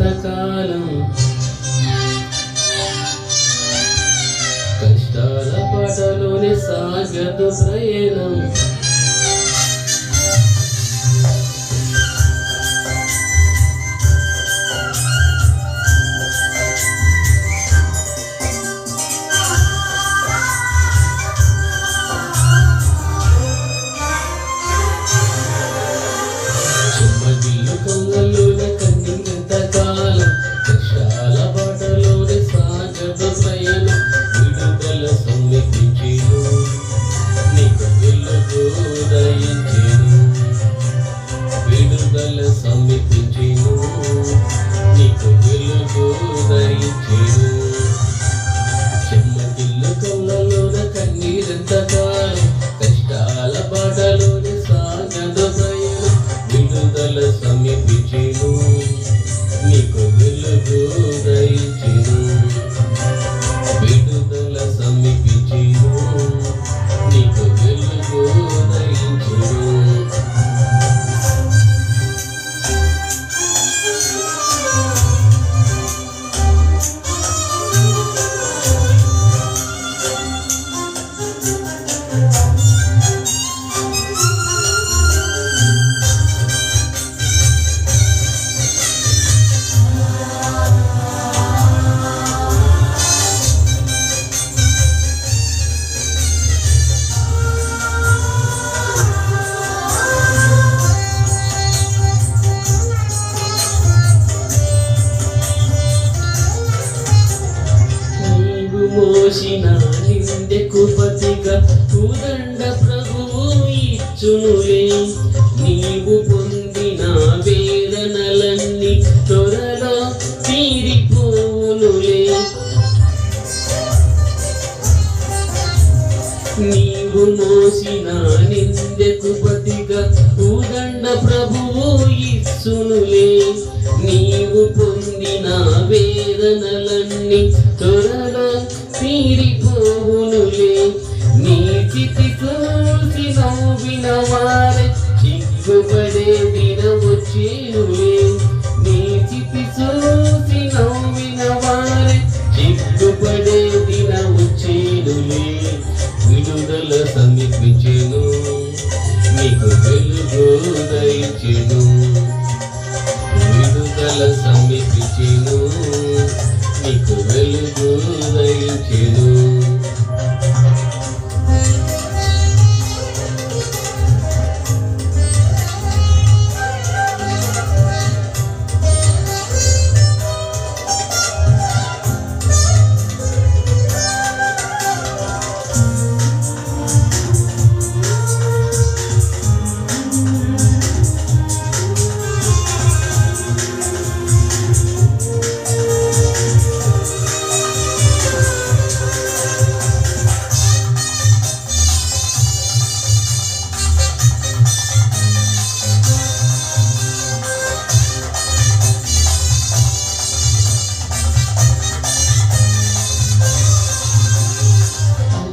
ఎంతకాలం కష్టాల పటలోనే సాగదు ప్రయాణం. విడుదల సమ్మెకించేను నీకు వెలుగు దయించేను మోసిన నిందెకు పతిగా ఉదండ ప్రభువు ఇచ్చునులే. నీవు పొందిన వేదనలన్నీ త్వరలో తీరిపోనులే నీవు మోసిన నిందెకు పతిగా ఉదండ ప్రభువు ఇచ్చునులే. నీవు పొందిన వేదనలన్నీ త్వరగా తీరిపోవునులే నీ చితి చూసి నవ్విన వారే చిక్కుపడే దినవచ్చేనులే నీ చితి చూసి నవ్విన వారే చిక్కుపడే దినవచ్చేనులే విడుదల సమీపించెను నీకు వెలుగు దయించెను. సమీపించెను నీకు వెలుగు దయించెను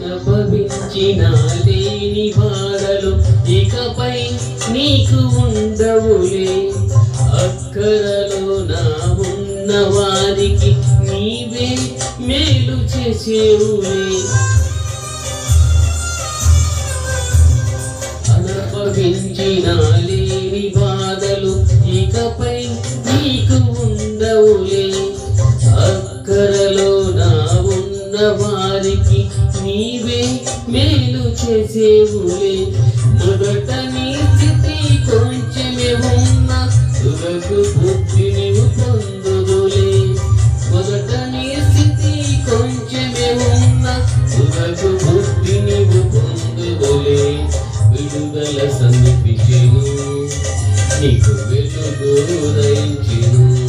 అనుభవించిన లేని బాధలు ఇకపై నీకు ఉండవులే. అక్కరలో నా ఉన్న వారికి నీవే మేలు చేసేవులే. అనుభవించిన లేని బాధలు ఇకపై నీకు ఉండవులే. అక్కరలో నా ఉన్న వారికి నీవే మేలు చేసేవులే. మొదట నీ స్థితి కొంచెమే ఉన్న తులకు బుద్ధి నీవు పొందుదులే. మొదట నీ స్థితి కొంచెమే ఉన్న తులకు బుద్ధి నీవు పొందుదులే. విడుదల సమీపించెను నీకు వెలుగు దయించెను.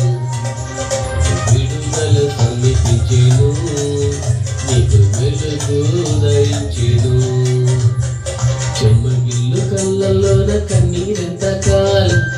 నీకు వెలుగు చెమ్మగిల్లు కళ్ళలోన కన్నీరెంత కాలం.